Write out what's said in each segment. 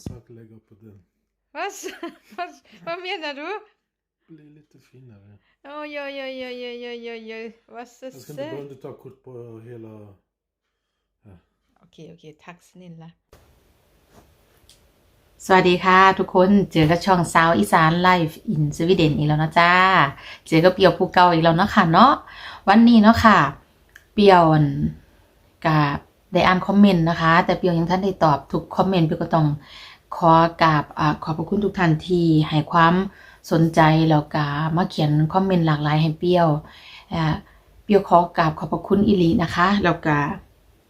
sak lägga på den. Vad, vad, vad menar du? Blir lite finare. Oj, oj, oj, oj, oj, oj, oj, oj. Vad så Jag ska inte behöva söt. inte ta kort på hela... Okej, okej, tack snälla. สวัสดีค่ะทุกคนเจอกับช่องสาวอีสานไลฟ์อินสวีเดนอีกแล้วนะจ้า เจอกับเปียวภูเก่าอีกแล้วเนาะค่ะเนาะวันนี้เนาะค่ะ เปียวอั่นกับ ได้อ่านคอมเมนต์นะคะ แต่เปียวยังท่านได้ตอบทุกคอมเมนต์เปียวก็ต้องขอกราบอขอบพระคุณทุกท่านที่ให้ความสนใจแล้วก็มาเขียนคอมเมนต์หลากหลายให้เปียวเปียวขอกราบขอบพระคุณอิลีนะคะแล้วก็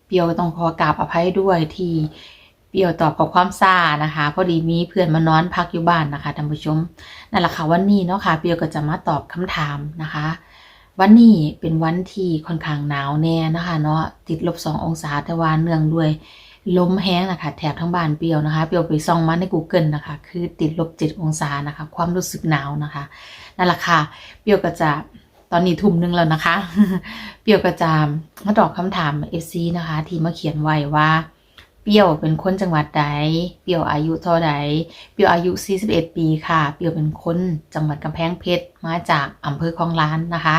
เปียวต้องขอกราบอภัยด้วยที่เปียวตอบกับความซ่านะคะ พอดีมีเพื่อนมานอนพักอยู่บ้านนะคะท่านผู้ชมนั่นแหละค่ะวันนี้เนาะค่ะเปียวก็จะมาตอบคำถามนะคะ วันนี้เป็นวันที่ค่อนข้างหนาวแน่นะคะเนาะติดลบสององศาแต่ว่าเนื่องด้วยลมแห้งนะคะแถบทั้งบ้านเปียวนะคะเปียวไปส่องมาใน Google นะคะ คือติดลบเจ็ดองศานะคะ ความรู้สึกหนาวนะคะนั่นแหละค่ะเปียวก็จะตอนนี้ทุ่มหนึงแล้วนะคะ เปียวก็จะมาตอบคำถาม FC นะคะ ที่มาเขียนไว้ว่า เปียวเป็นคนจังหวัดใด เปียวอายุเท่าใด เปียวอายุ 41 ปีค่ะ เปียวเป็นคนจังหวัดกำแพงเพชร มาจากอำเภอคลองล้านนะคะ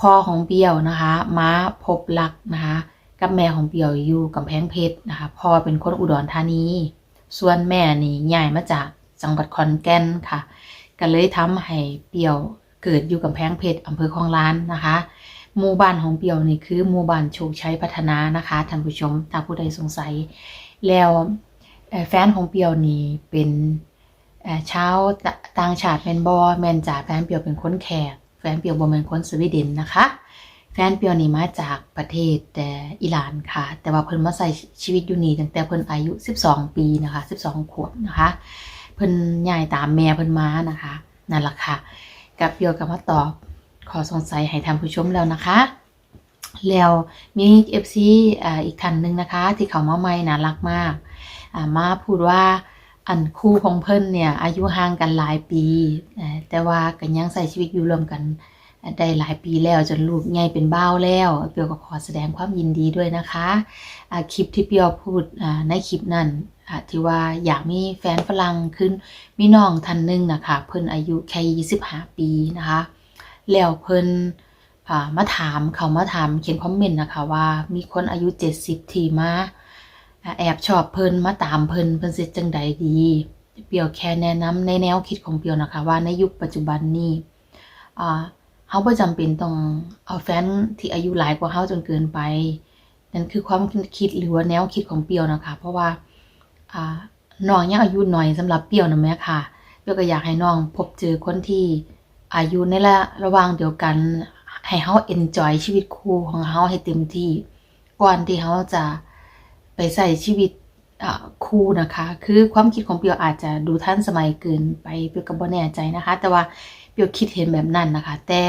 พ่อของเปียวนะคะ มาพบรักนะคะ กับแม่ของเปียวอยู่กำแพงเพชรนะคะ พ่อเป็นคนอุดรธานี ส่วนแม่นี่ย้ายมาจากจังหวัดขอนแก่นค่ะ ก็เลยทำให้เปียวเกิดอยู่กำแพงเพชรอำเภอคลองล้านนะคะ หมู่บ้านของเปียวนี่คือหมู่บ้านโชคชัยพัฒนานะคะท่านผู้ชมถ้าผู้ใดสงสัย แล้วแฟนของเปียวนี่เป็นเอ่อชาต่างชาติแมนบอแมนจ่าแฟนเปียวเป็นคนแขกแฟนเปียวบ่แมนคนสวีเดนนะคะ แฟนเปียวนี่มาจากประเทศแต่อิหร่านค่ะ แต่ว่าเพิ่นมาใส่ชีวิตอยู่นี่ตั้งแต่เพิ่นอายุ 12 ปีนะคะ 12 ขวบนะคะ เพิ่นย้ายตามแม่เพิ่นมานะคะนั่นแหละค่ะกับเปียวกับมาตอบ ขอสงสัยให้ท่านผู้ชมแล้วนะคะ แล้วมีเอฟซีอีกท่านหนึ่งนะคะ ที่เขามาใหม่น่ารักมากมาพูดว่าอันคู่ของเพิ่นเนี่ย อายุห่างกันหลายปี แต่ว่ากันยังใส่ชีวิตอยู่รวมกันได้หลายปีแล้วจนลูกใหญ่เป็นบ้าวแล้ว เปียวก็ขอแสดงความยินดีด้วยนะคะคลิปที่เปียวพูดในคลิปนั้นที่ว่าอยากมีแฟนฝรั่งขึ้นมีน้องท่านหนึ่งนะคะ เพิ่นอายุแค่25 ปีนะคะ แล้วเพิ่นมาถามเขามาถามเขียนคอมเมนต์นะคะว่ามีคนอายุ 70 ที่มาแอบชอบเพิ่นมาตามเพิ่นเพิ่นสิจังใดดีเปียวแค่แนะนำในแนวคิดของเปียวนะคะ ว่าในยุคปัจจุบันนี้อ่าเฮาบ่จำเป็นต้องเอาแฟนที่อายุหลายกว่าเฮาจนเกินไป นั่นคือความคิดหรือว่าแนวคิดของเปียวนะคะ เพราะว่าน้องยังอายุน้อยสำหรับเปียวนะแม่ค่ะเปียวก็อยากให้น้องพบเจอคนที่ อายุในระระหว่างเดียวกัน ให้เฮาเอนจอยชีวิตคู่ของเฮาให้เต็มที่ ก่อนที่เฮาจะไปใส่ชีวิตคู่นะคะ คือความคิดของเปียวอาจจะดูทันสมัยเกินไปเปียวก็บ่แน่ใจนะคะ แต่ว่าเปียวคิดเห็นแบบนั้นนะคะ แต่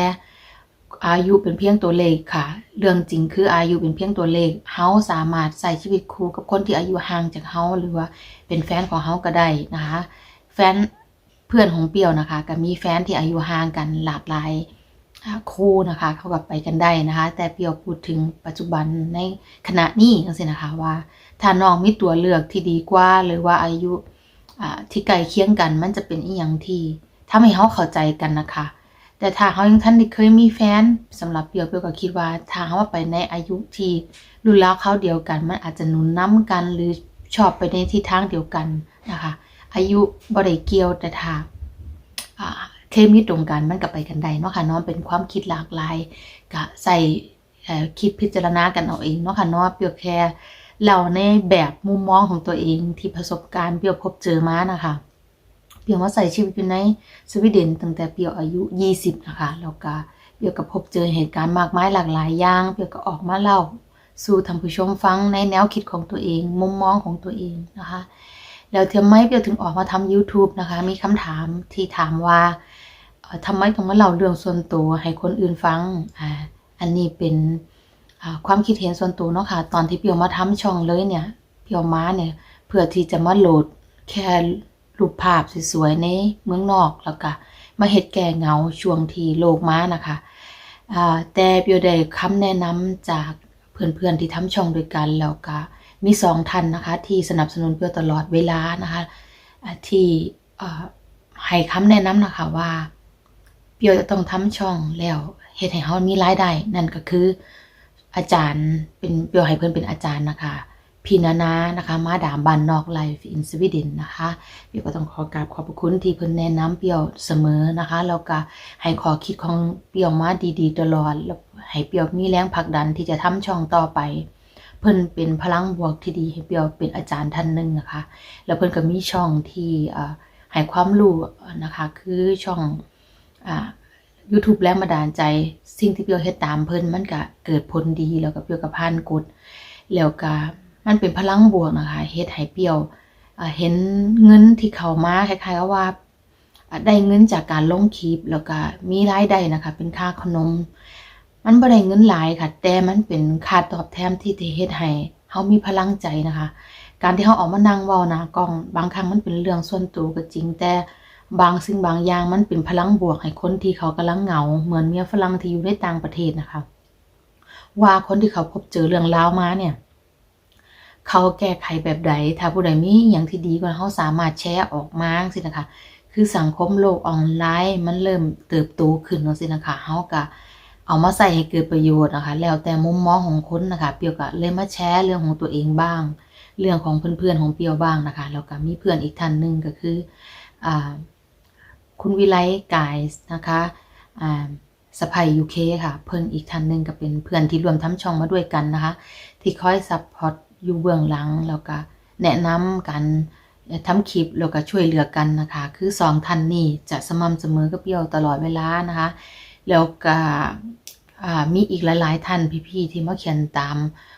อายุเป็นเพียงตัวเลขค่ะ เรื่องจริงคืออายุเป็นเพียงตัวเลขเฮาสามารถใส่ชีวิตคู่กับคนที่อายุห่างจากเฮาหรือว่าเป็นแฟนของเฮาก็ได้นะคะ แฟน พื่อนของเปียวนะคะก็มีแฟนที่อายุห่างกันหลากหลายคู่นะคะ เขากับไปกันได้นะคะ แต่เปียวพูดถึงปัจจุบันในขณะนี้จังซี่นะคะว่า ถ้าน้องมีตัวเลือกที่ดีกว่า หรือว่าอายุที่ใกล้เคียงกันมันจะเป็นอีหยังที่ทำให้เขาเข้าใจกันนะคะ แต่ถ้าเขายังท่านได้เคยมีแฟนสำหรับเปียวเปียวก็คิดว่าถ้าเขาว่าไปในอายุที่รุ่นราวเขาเดียวกัน มันอาจจะหนุนน้ำกันหรือชอบไปในทิศทางเดียวกันนะคะ อายุบ่ได้เกียวแต่ถ้าเคมีตรงกันมันก็ไปกันได้เนาะค่ะเนาะเป็นความคิดหลากหลายก็ใส่คิดพิจารณากันเอาเองเนาะค่ะเนาะเปียวแค่เราในแบบมุมมองของตัวเองที่ประสบการณ์เปียวพบเจอมานะคะเปียวมาใส่ชีวิตอยู่ในสวีเดนตั้งแต่เปียวอายุ 20 นะคะแล้วก็เปียวก็พบเจอเหตุการณ์มากมายหลากหลายอย่างเปียวก็ออกมาเล่าสู่ท่านผู้ชมฟังในแนวคิดของตัวเอง มุมมองของตัวเองนะคะ แล้วทำไมเปียวถึงออกมาทำ YouTube นะคะ มีคำถามที่ถามว่าทำไมถึงมาเล่าเรื่องส่วนตัวให้คนอื่นฟังอ่าอันนี้เป็นความคิดเห็นส่วนตัวเนาะค่ะ ตอนที่เปียวมาทำช่องเลยเนี่ยเปียวมาเนี่ยเพื่อที่จะมาโหลดแค่รูปภาพสวยๆในเมืองนอกแล้วก็มาเฮ็ดแก่เงาช่วงที่โลกม้านะคะแต่เปียวได้คำแนะนำจากเพื่อนๆที่ทำช่องด้วยกันแล้วก็ มีสองท่านนะคะที่สนับสนุนเปียวตลอดเวลานะคะที่ให้คำแนะนำนะคะว่าเปียวจะต้องทำช่องแล้วเฮ็ดให้เฮามีรายได้ นั่นก็คืออาจารย์เป็นเปียวให้เพิ่อนเป็นอาจารย์นะคะพี่นานานะคะมาดามบันนอกไลฟ์อินสวีเดนนะคะเปียวก็ต้องขอกราบขอบคุณที่เพิ่อนแนะนำเปียวเสมอนะคะแล้วก็ให้ขอคิดของเปียวมาดีๆ ตลอดแล้วให้เปียวมีแรงผลักดันที่จะทำช่องต่อไป เพิ่นเป็นพลังบวกที่ดีให้เปียวเป็นอาจารย์ท่านหนึ่งนะคะ แล้วเพิ่นก็มีช่องที่ให้ความรู้นะคะ คือช่องอ่า YouTube แรงบันดาลใจ สิ่งที่เปียวเฮ็ดตามเพิ่นมันก็เกิดผลดีแล้วก็เปียวก็ผ่านกฎแล้วก็มันเป็นพลังบวกนะคะเฮ็ดให้เปียวเห็นเงินที่เข้ามาคล้ายๆกับว่าได้เงินจากการลงคลิปแล้วก็มีรายได้นะคะ เป็นค่าขนม มันบ่ได้เงินหลายค่ะ แต่มันเป็นค่าตอบแทนที่ที่เฮ็ดให้เฮามีพลังใจนะคะ การที่เฮาออกมานั่งเว้าน้ากล้อง บางครั้งมันเป็นเรื่องส่วนตัวก็จริง แต่บางสิ่งบางอย่างมันเป็นพลังบวกให้คนที่เขากำลังเหงา เหมือนเมียฝรั่งที่อยู่ในต่างประเทศนะคะ ว่าคนที่เขาพบเจอเรื่องราวมาเนี่ย เขาแก้ไขแบบใดถ้าผู้ใดมีอย่างที่ดีกว่าเขาสามารถแชร์ออกมาสินะคะ คือสังคมโลกออนไลน์ มันเริ่มเติบโตขึ้นแล้วสินะคะเฮาก็ เอามาใส่ให้เกิดประโยชน์นะคะ แล้วแต่มุมมองของคนนะคะ เปียวก็เลยมาแชร์เรื่องของตัวเองบ้าง เรื่องของเพื่อนๆของเปียวบ้างนะคะ แล้วก็มีเพื่อนอีกท่านหนึ่งก็คืออคุณวิไลกายนะคะสะพายยูเคค่ะ เพิ่นอีกท่านหนึ่งก็เป็นเพื่อนที่รวมทำช่องมาด้วยกันนะคะ ที่คอยซัพพอร์ตอยู่เบื้องหลังแล้วก็แนะนำกันทำคลิปแล้วก็ช่วยเหลือกันนะคะ คือสองท่านนี้จะสม่ำเสมอกับเปียวตลอดเวลานะคะ แล้วก็มีอีกหลาย ๆ ท่านพี่ๆที่มาเขียนตาม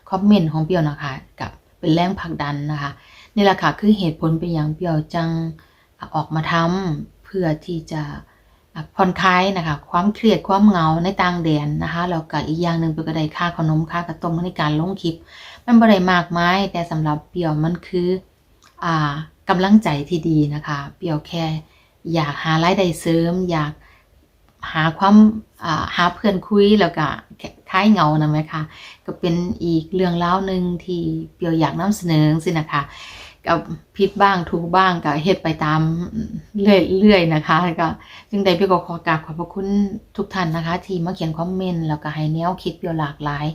คอมเมนต์ของเปียวนะคะ กับเป็นแรงผลักดันนะคะนี่แหละค่ะคือเหตุผลเป็นอย่างเปียวจังออกมาทำเพื่อที่จะผ่อนคลายนะคะ ความเครียดความเหงาในต่างแดนนะคะแล้วก็อีกอย่างหนึ่งเปียวก็ได้ค่าขนมค่ากระต้มในการลงคลิป มันบ่ได้มากมายแต่สำหรับเปียวมันคืออ่ากำลังใจที่ดีนะคะ เปียวแค่ อยากหารายได้เสริม อยาก หาความหาเพื่อนคุยแล้วก็คลายเงานะไหมคะก็เป็นอีกเรื่องเล่าหนึ่งที่เปียวอยากนำเสนอสินะคะกับผิดบ้างถูกบ้างก็เฮ็ดไปตามเรื่อยๆนะคะก็จึงได้เปียวก็ขอกราบขอบพระคุณทุกท่านนะคะ ที่มาเขียนคอมเมนต์แล้วก็ให้แนวคิดเปียวหลากหลาย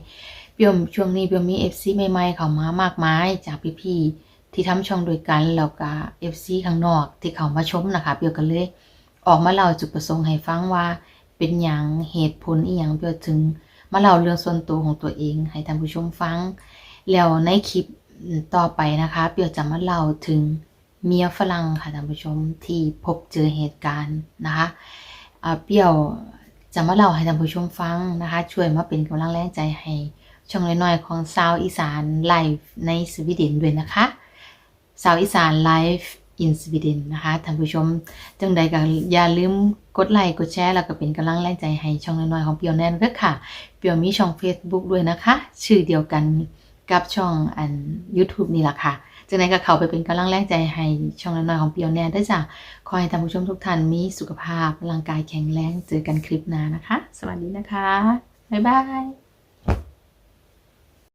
เปียมช่วงนี้เปียมมี FC ใหม่ๆเข้ามามากมายจากพี่ๆที่ทำช่องด้วยกันแล้วก็ FC ข้างนอกที่เขามาชมนะคะ เปียวก็เลย ออกมาเล่าจุดประสงค์ให้ฟังว่า เป็นหยังเหตุผลอีหยังเปียวถึง มาเล่าเรื่องส่วนตัวของตัวเอง ให้ท่านผู้ชมฟัง แล้วในคลิปต่อไปนะคะ เปียวจะมาเล่าถึงเมียฝรั่งค่ะท่านผู้ชมที่พบเจอเหตุการณ์นะคะอ่าเปียวจะมาเล่าให้ท่านผู้ชมฟังนะคะ ช่วยมาเป็นกำลังแรงใจให้ช่องน้อยๆของสาวอีสานไลฟ์ในสวีเดนด้วยนะคะสาวอีสานไลฟ์ อินสวีเดนนะคะท่านผู้ชม จังใดก็อย่าลืมกดไลค์กดแชร์แล้วก็เป็นกำลังแรงใจให้ช่องน้อยๆของเปียวแน่นเด้อค่ะ เปียวมีช่อง Facebook ด้วยนะคะ ชื่อเดียวกันกับช่องอัน YouTube นี่แหละค่ะจังใดก็เข้าไปเป็นกำลังแรงใจให้ช่องน้อยๆของเปียวแน่เด้อจ้ะขอให้ท่านผู้ชมทุกท่านมีสุขภาพร่างกายแข็งแรงเจอกันคลิปหน้านะคะ สวัสดีนะคะบ๊ายบาย